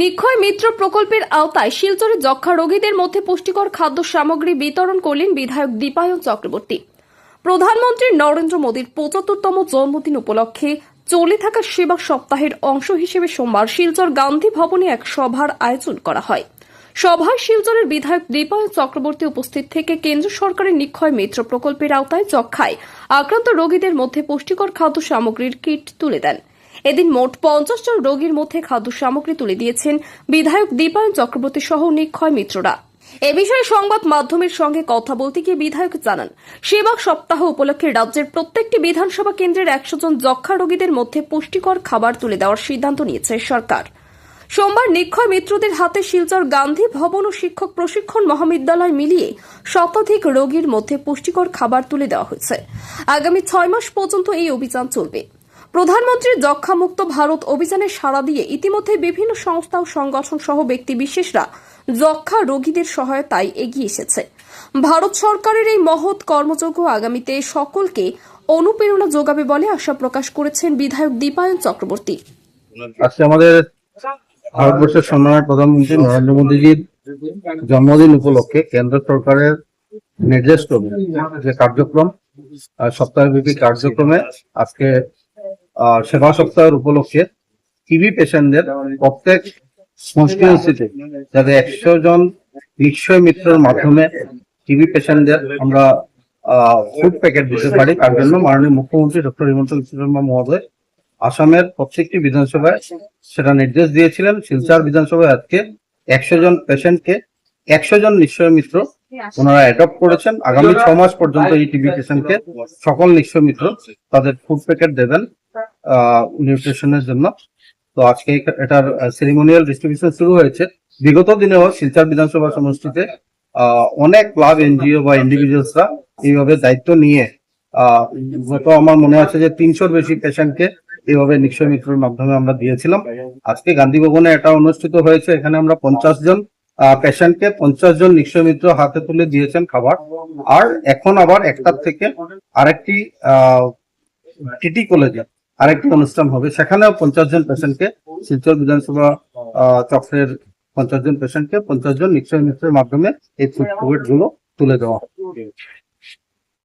নিক্ষয় মিত্র প্রকল্পের আওতায় শিলচরে যক্ষা রোগীদের মধ্যে পুষ্টিকর খাদ্য সামগ্রী বিতরণ করলেন বিধায়ক দীপায়ন চক্রবর্তী। প্রধানমন্ত্রী নরেন্দ্র মোদীর পঁচাত্তরতম জন্মদিন উপলক্ষে চলে থাকা সেবা সপ্তাহের অংশ হিসেবে সোমবার শিলচর গান্ধী ভবনে এক সভার আয়োজন করা হয়। সভায় শিলচরের বিধায়ক দীপায়ন চক্রবর্তী উপস্থিত থেকে কেন্দ্র সরকারের নিক্ষয় মিত্র প্রকল্পের আওতায় যক্ষায় আক্রান্ত রোগীদের মধ্যে পুষ্টিকর খাদ্য সামগ্রীর কিট তুলে দেন। এদিন মোট পঞ্চাশ জন রোগীর মধ্যে খাদ্য সামগ্রী তুলে দিয়েছেন বিধায়ক দীপায়ন চক্রবর্তী সহ নিক্ষয় মিত্ররা। এ বিষয়ে সংবাদ মাধ্যমের সঙ্গে কথা বলতে গিয়ে বিধায়ক জানান সেবা সপ্তাহ উপলক্ষে রাজ্যের প্রত্যেকটি বিধানসভা কেন্দ্রের একশো জন যক্ষা রোগীদের মধ্যে পুষ্টিকর খাবার তুলে দেওয়ার সিদ্ধান্ত নিয়েছে সরকার। সোমবার নিক্ষয় মিত্রদের হাতে শিলচর গান্ধী ভবন ও শিক্ষক প্রশিক্ষণ মহাবিদ্যালয় মিলিয়ে শতাধিক রোগীর মধ্যে পুষ্টিকর খাবার তুলে দেওয়া হয়েছে। আগামী ছয় মাস পর্যন্ত এই অভিযান চলবে। প্রধানমন্ত্রীর যক্ষামুক্ত ভারত অভিযানে সাড়া দিয়ে ইতিমধ্যে বিভিন্ন সংস্থা ও সংগঠন সহ ব্যক্তি বিশেষরা যক্ষা রোগীদের সহায়তায় এগিয়ে এসেছে। ভারত সরকারের এই মহৎ কর্মযজ্ঞ আগামীতে সকলকে অনুপ্রেরণা যোগাবে বলে আশা প্রকাশ করেছেন বিধায়ক দীপায়ন চক্রবর্তী। আজকে আমাদের ভারতবর্ষের সম্মানের প্রধানমন্ত্রী নরেন্দ্র মোদীজির জন্মদিন উপলক্ষে কেন্দ্র সরকারের নির্দেশ যে কার্যক্রম সপ্তাহব্যাপী কার্যক্রমে আজকে সেবা সপ্তাহের উপলক্ষে টিবি পেশেন্টদের প্রত্যেক কনস্টিটিউন্সিতে যাতে একশো জন নিশ্চয় মিত্রের মাধ্যমে টিবি পেশেন্টদের আমরা ফুড প্যাকেট দিতে পারি। তার জন্য মাননীয় মুখ্যমন্ত্রী ডক্টর হিমন্ত বিশ্ব শর্মা মহোদয় আসামের প্রত্যেকটি বিধানসভায় সেটা নির্দেশ দিয়েছিলেন। শিলচার বিধানসভায় আজকে একশো জন পেশেন্টকে একশো জন নিশ্চয় মিত্র ওনারা অ্যাডপ্ট করেছেন। আগামী ছ মাস পর্যন্ত এই টিবি পেশেন্টকে সকল নিশ্চয় মিত্র তাদের ফুড প্যাকেট দেবেন। নিউট্রিশনের জন্য। তো আজকে এটার সেরিমোনিয়াল ডিস্ট্রিবিউশন শুরু হয়েছে। বিগত দিনেও শিলচর বিধানসভা সমষ্টিতে অনেক ক্লাব এনজিও বা ইন্ডিভিজুয়ালসরা এইভাবে দায়িত্ব নিয়ে গত আমার মনে আছে যে তিনশোর বেশি পেশেন্টকে এইভাবে নিশ্চয় মিত্রের মাধ্যমে আমরা দিয়েছিলাম। আজকে গান্ধী ভবনে এটা অনুষ্ঠিত হয়েছে। এখানে আমরা পঞ্চাশ জন পেশেন্টকে পঞ্চাশ জন নিশ্চয় মিত্র হাতে তুলে দিয়েছেন খাবার। আর এখন আবার একটার থেকে আরেকটি টিটি কলেজে আরেকটি অনুষ্ঠান হবে সেখানেও পঞ্চাশ জন পেশেন্টকে শিলচর বিধানসভা চক্রের পঞ্চাশ জন পেশেন্টকে পঞ্চাশ জন নিশ্চয় নিশ্চয়ের মাধ্যমে এই ফুডগুলো তুলে দেওয়া।